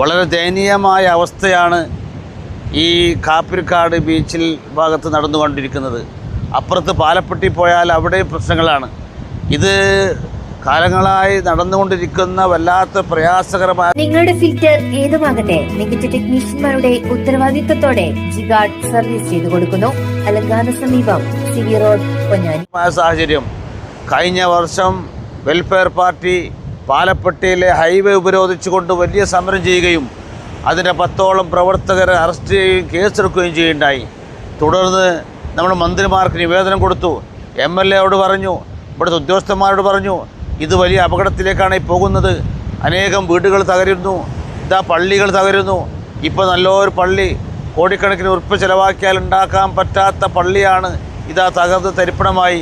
വളരെ ദയനീയമായ അവസ്ഥയാണ് ഈ കാപ്പിരിക്കാട് ബീച്ചിൽ ഭാഗത്ത് നടന്നുകൊണ്ടിരിക്കുന്നത്. അപ്പുറത്ത് പാലപ്പെട്ടി പോയാൽ അവിടെയും പ്രശ്നങ്ങളാണ്. ഇത് കാലങ്ങളായി നടന്നുകൊണ്ടിരിക്കുന്ന വല്ലാത്ത പ്രയാസകരമായ നിങ്ങളുടെ ഫിൽറ്റർ ഏതുമാകട്ടെ മികച്ച ടെക്നീഷ്യന്മാരുടെ ഉത്തരവാദിത്തത്തോടെ ജിഗാഡ് സർവീസ് ചെയ്തു കൊടുക്കുന്നു. അലങ്കാന സമീപം സിവി റോഡ് പൊന്നാനി. സാഹചര്യം. കഴിഞ്ഞ വർഷം വെൽഫെയർ പാർട്ടി പാലപ്പെട്ടിയിലെ ഹൈവേ ഉപരോധിച്ചുകൊണ്ട് വലിയ സമരം ചെയ്യുകയും അതിന്റെ പത്തോളം പ്രവർത്തകരെ അറസ്റ്റ് ചെയ്യുകയും കേസെടുക്കുകയും ചെയ്യുകയുണ്ടായി. തുടർന്ന് നമ്മൾ മന്ത്രിമാർക്ക് നിവേദനം കൊടുത്തു. എം എൽ എയോട് പറഞ്ഞു ഇവിടുത്തെ ഉദ്യോഗസ്ഥന്മാരോട് പറഞ്ഞു ഇത് വലിയ അപകടത്തിലേക്കാണ് പോകുന്നത്. അനേകം വീടുകൾ തകരുന്നു ഇതാ പള്ളികൾ തകരുന്നു. ഇപ്പോൾ നല്ലൊരു പള്ളി കോടിക്കണക്കിന് ഉറുപ്പ് ചിലവാക്കിയാൽ ഉണ്ടാക്കാൻ പറ്റാത്ത പള്ളിയാണ് ഇതാ തകർന്ന് തരിപ്പണമായി.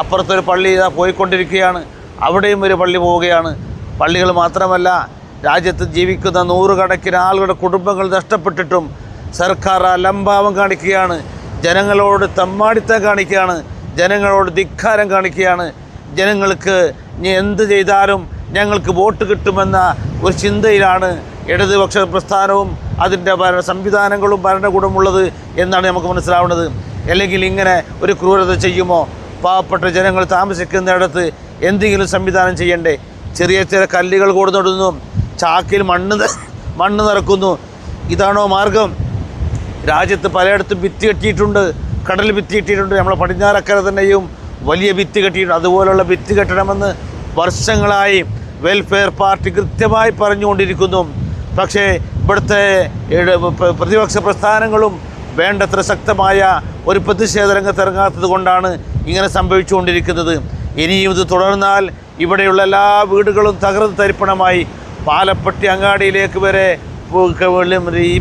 അപ്പുറത്തൊരു പള്ളി ഇതാ പോയിക്കൊണ്ടിരിക്കുകയാണ്. അവിടെയും ഒരു പള്ളി പോവുകയാണ്. പള്ളികൾ മാത്രമല്ല രാജ്യത്ത് ജീവിക്കുന്ന നൂറുകണക്കിന് ആളുകളുടെ കുടുംബങ്ങൾ നഷ്ടപ്പെട്ടിട്ടും സർക്കാർ അലംഭാവം കാണിക്കുകയാണ്. ജനങ്ങളോട് തമ്മാടിത്തം കാണിക്കുകയാണ്. ജനങ്ങളോട് ധിക്കാരം കാണിക്കുകയാണ്. ജനങ്ങൾക്ക് ഇനി എന്ത് ചെയ്താലും ഞങ്ങൾക്ക് വോട്ട് കിട്ടുമെന്ന ഒരു ചിന്തയിലാണ് ഇടതുപക്ഷ പ്രസ്ഥാനവും അതിന്റെ ഭരണ സംവിധാനങ്ങളും ഭരണകൂടമുള്ളത് എന്നാണ് നമുക്ക് മനസ്സിലാവുന്നത്. അല്ലെങ്കിൽ ഇങ്ങനെ ഒരു ക്രൂരത ചെയ്യുമോ? പാവപ്പെട്ട ജനങ്ങൾ താമസിക്കുന്നിടത്ത് എന്തെങ്കിലും സംവിധാനം ചെയ്യണ്ടേ? ചെറിയ ചെറിയ കല്ലുകൾ കൊടുന്നിടുന്നു ചാക്കിൽ മണ്ണ് മണ്ണ് നിറക്കുന്നു. ഇതാണോ മാർഗം? രാജ്യത്ത് പലയിടത്തും ഭിത്തി കെട്ടിയിട്ടുണ്ട്. കടൽ ഭിത്തി കെട്ടിയിട്ടുണ്ട്. നമ്മളെ പടിഞ്ഞാറക്കര തന്നെയും വലിയ ഭിത്തി കെട്ടിയിട്ടുണ്ട്. അതുപോലുള്ള ഭിത്തി കെട്ടണമെന്ന് വർഷങ്ങളായി വെൽഫെയർ പാർട്ടി കൃത്യമായി പറഞ്ഞുകൊണ്ടിരിക്കുന്നു. പക്ഷേ ഇവിടുത്തെ പ്രതിപക്ഷ പ്രസ്ഥാനങ്ങളും വേണ്ടത്ര ശക്തമായ ഒരു പ്രതിഷേധ രംഗത്തിറങ്ങാത്തത് കൊണ്ടാണ് ഇങ്ങനെ സംഭവിച്ചുകൊണ്ടിരിക്കുന്നത്. ഇനിയും ഇത് തുടർന്നാൽ ഇവിടെയുള്ള എല്ലാ വീടുകളും തകർന്ന് തരിപ്പണമായി. പാലപ്പെട്ടി അങ്ങാടിയിലേക്ക് വരെ ഈ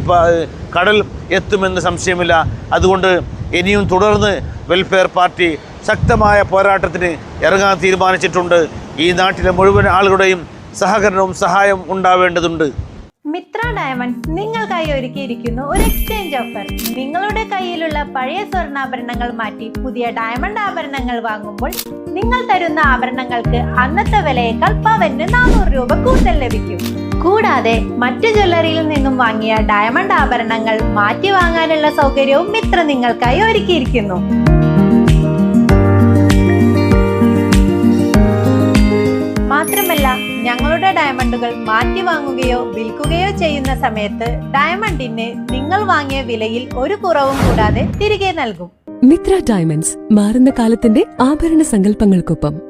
കടൽ എത്തുമെന്ന് സംശയമില്ല. അതുകൊണ്ട് ഇനിയും തുടർന്ന് വെൽഫെയർ പാർട്ടി ശക്തമായ പോരാട്ടത്തിന് ഇറങ്ങാൻ തീരുമാനിച്ചിട്ടുണ്ട്. ഈ നാട്ടിലെ മുഴുവൻ ആളുകളുടെയും സഹകരണവും സഹായവും ഉണ്ടാവേണ്ടതുണ്ട്. മിത്ര ഡയമണ്ട് നിങ്ങൾക്കായി ഒരുക്കിയിരിക്കുന്നു ഒരു എക്സ്ചേഞ്ച് ഓഫർ നിങ്ങളുടെ കയ്യിലുള്ള പഴയ സ്വർണാഭരണങ്ങൾ മാറ്റി പുതിയ ഡയമണ്ട് ആഭരണങ്ങൾ വാങ്ങുമ്പോൾ നിങ്ങൾ തരുന്ന ആഭരണങ്ങൾക്ക് അന്നത്തെ വിലയേക്കാൾ പവന് നാനൂറ് രൂപ കൂടുതൽ ലഭിക്കും. കൂടാതെ മറ്റു ജ്വല്ലറിയിൽ നിന്നും വാങ്ങിയ ഡയമണ്ട് ആഭരണങ്ങൾ മാറ്റി വാങ്ങാനുള്ള സൗകര്യവും മിത്ര നിങ്ങൾക്കായി ഒരുക്കിയിരിക്കുന്നു. മാത്രമല്ല ഞങ്ങളുടെ ഡയമണ്ടുകൾ മാറ്റി വാങ്ങുകയോ വിൽക്കുകയോ ചെയ്യുന്ന സമയത്ത് ഡയമണ്ടിന് നിങ്ങൾ വാങ്ങിയ വിലയിൽ ഒരു കുറവും കൂടാതെ തിരികെ നൽകും. മിത്ര ഡയമണ്ട്സ് മാറുന്ന കാലത്തിന്റെ ആഭരണ സങ്കല്പങ്ങൾക്കൊപ്പം